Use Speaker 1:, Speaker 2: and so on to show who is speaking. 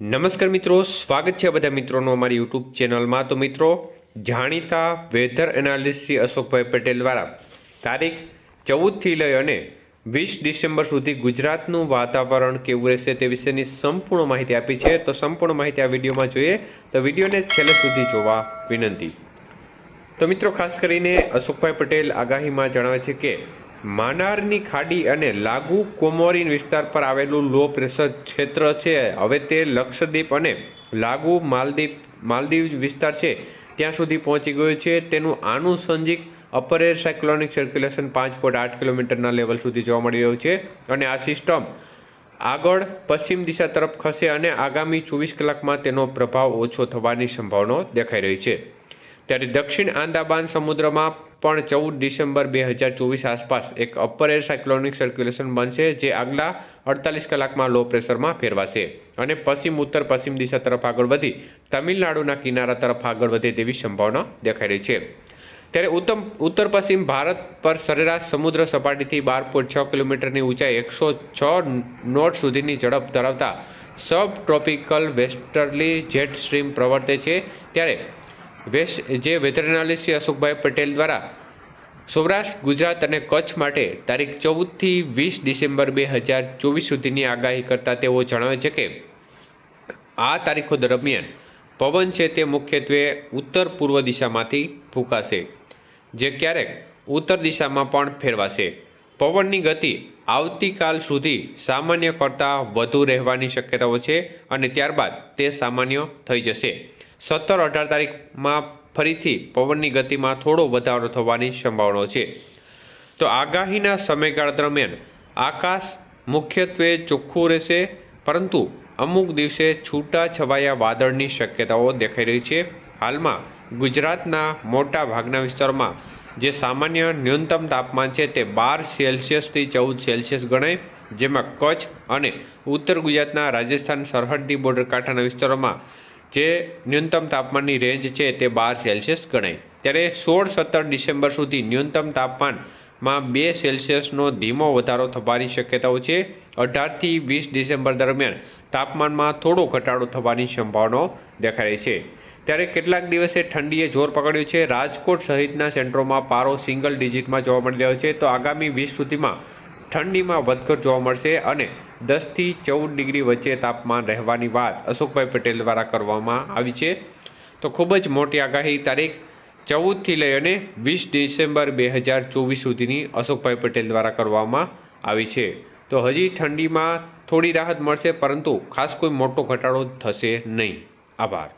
Speaker 1: નમસ્કાર મિત્રો, સ્વાગત છે બધા મિત્રોનો અમારી યુટ્યુબ ચેનલમાં. તો મિત્રો, જાણીતા વેધર એનાલિસ્ટ અશોકભાઈ પટેલ દ્વારા તારીખ ચૌદથી લઈ અને વીસ ડિસેમ્બર સુધી ગુજરાતનું વાતાવરણ કેવું રહેશે તે વિશેની સંપૂર્ણ માહિતી આપી છે. તો સંપૂર્ણ માહિતી આ વિડીયોમાં જોઈએ તો વિડીયોને છેલ્લે સુધી જોવા વિનંતી. તો મિત્રો, ખાસ કરીને અશોકભાઈ પટેલ આગાહીમાં જણાવે છે કે માનારની ખાડી અને લાગુ કોમોરીન વિસ્તાર પર આવેલું લો પ્રેશર ક્ષેત્ર છે. હવે તે લક્ષદ્વીપ અને લાગુ માલદીપ, માલદીવ વિસ્તાર છે. ત્યાં સુધી પહોંચી ગયું છે. તેનું આનુષંગિક અપર એર સાયક્લોનિક સર્ક્યુલેશન પાંચ પોઈન્ટ આઠ કિલોમીટરના લેવલ સુધી જોવા મળી રહ્યું છે અને આ સિસ્ટમ આગળ પશ્ચિમ દિશા તરફ ખસે અને આગામી ચોવીસ કલાકમાં તેનો પ્રભાવ ઓછો થવાની સંભાવના દેખાઈ રહી છે. ત્યારે દક્ષિણ આંદામાન સમુદ્રમાં પણ ચૌદ ડિસેમ્બર બે હજાર ચોવીસ આસપાસ એક અપર એર સાયક્લોનિક સર્ક્યુલેશન બનશે, જે આગલા અડતાલીસ કલાકમાં લો પ્રેશરમાં ફેરવાશે. અને પશ્ચિમ, ઉત્તર, પશ્ચિમ દિશા તરફ આગળ વધી, તમિલનાડુના કિનારા તરફ આગળ વધે તેવી સંભાવના દેખાઈ રહી છે. ત્યારે ઉત્તમ, ઉત્તર પશ્ચિમ ભારત પર સરેરાશ સમુદ્ર સપાટીથી બાર પોઈન્ટ છ કિલોમીટરની ઊંચાઈ એકસો છ નોટ સુધીની ઝડપ ધરાવતા sub tropical westerly jet stream પ્રવર્તે છે. ત્યારે વેસ્ટ જે વેધર એનાલિસ્ટ અશોકભાઈ પટેલ દ્વારા સૌરાષ્ટ્ર, ગુજરાત અને કચ્છ માટે તારીખ ચૌદથી વીસ ડિસેમ્બર બે હજાર ચોવીસ સુધીની આગાહી કરતાં તેઓ જણાવે છે કે, આ તારીખો દરમિયાન પવન છે તે મુખ્યત્વે ઉત્તર પૂર્વ દિશામાંથી ફૂંકાશે, જે ક્યારેક ઉત્તર દિશામાં પણ ફેરવાશે. પવનની ગતિ આવતીકાલ સુધી સામાન્ય કરતાં વધુ રહેવાની શક્યતાઓ છે અને ત્યારબાદ તે સામાન્ય થઈ જશે. સત્તર અઢાર તારીખમાં ફરીથી પવનની ગતિમાં થોડો વધારો થવાની સંભાવના છે. તો આગાહીના સમયગાળા દરમિયાન આકાશ મુખ્યત્વે ચોખ્ખું રહેશે, પરંતુ અમુક દિવસે છૂટા છવાયા વાદળની શક્યતાઓ દેખાઈ રહી છે. હાલમાં ગુજરાતના મોટા ભાગના વિસ્તારોમાં જે સામાન્ય ન્યૂનતમ તાપમાન છે તે બાર સેલ્સિયસથી ચૌદ સેલ્સિયસ ગણાય, જેમાં કચ્છ અને ઉત્તર ગુજરાતના રાજસ્થાન સરહદી બોર્ડર કાંઠાના વિસ્તારોમાં જે ન્યૂનતમ તાપમાનની રેન્જ છે તે બાર સેલ્સિયસ ગણાય. ત્યારે સોળ સત્તર ડિસેમ્બર સુધી ન્યૂનતમ તાપમાનમાં બે સેલ્સિયસનો ધીમો વધારો થવાની શક્યતાઓ છે. અઢારથી વીસ ડિસેમ્બર દરમિયાન તાપમાનમાં થોડો ઘટાડો થવાની સંભાવનાઓ દેખાય છે. ત્યારે કેટલાક દિવસે ઠંડીએ જોર પકડ્યું છે. રાજકોટ સહિતના સેન્ટરોમાં પારો સિંગલ ડિજિટમાં જોવા મળી રહ્યો છે. તો આગામી વીસ સુધીમાં ઠંડીમાં વધઘટ જોવા મળશે અને દસથી ચૌદ ડિગ્રી વચ્ચે તાપમાન રહેવાની વાત અશોકભાઈ પટેલ દ્વારા કરવામાં આવી છે. તો ખૂબ જ મોટી આગાહી તારીખ ચૌદથી લઈ અને વીસ ડિસેમ્બર બે હજાર ચોવીસ સુધીની અશોકભાઈ પટેલ દ્વારા કરવામાં આવી છે. તો હજી ઠંડીમાં થોડી રાહત મળશે, પરંતુ ખાસ કોઈ મોટો ઘટાડો થશે નહીં. આભાર.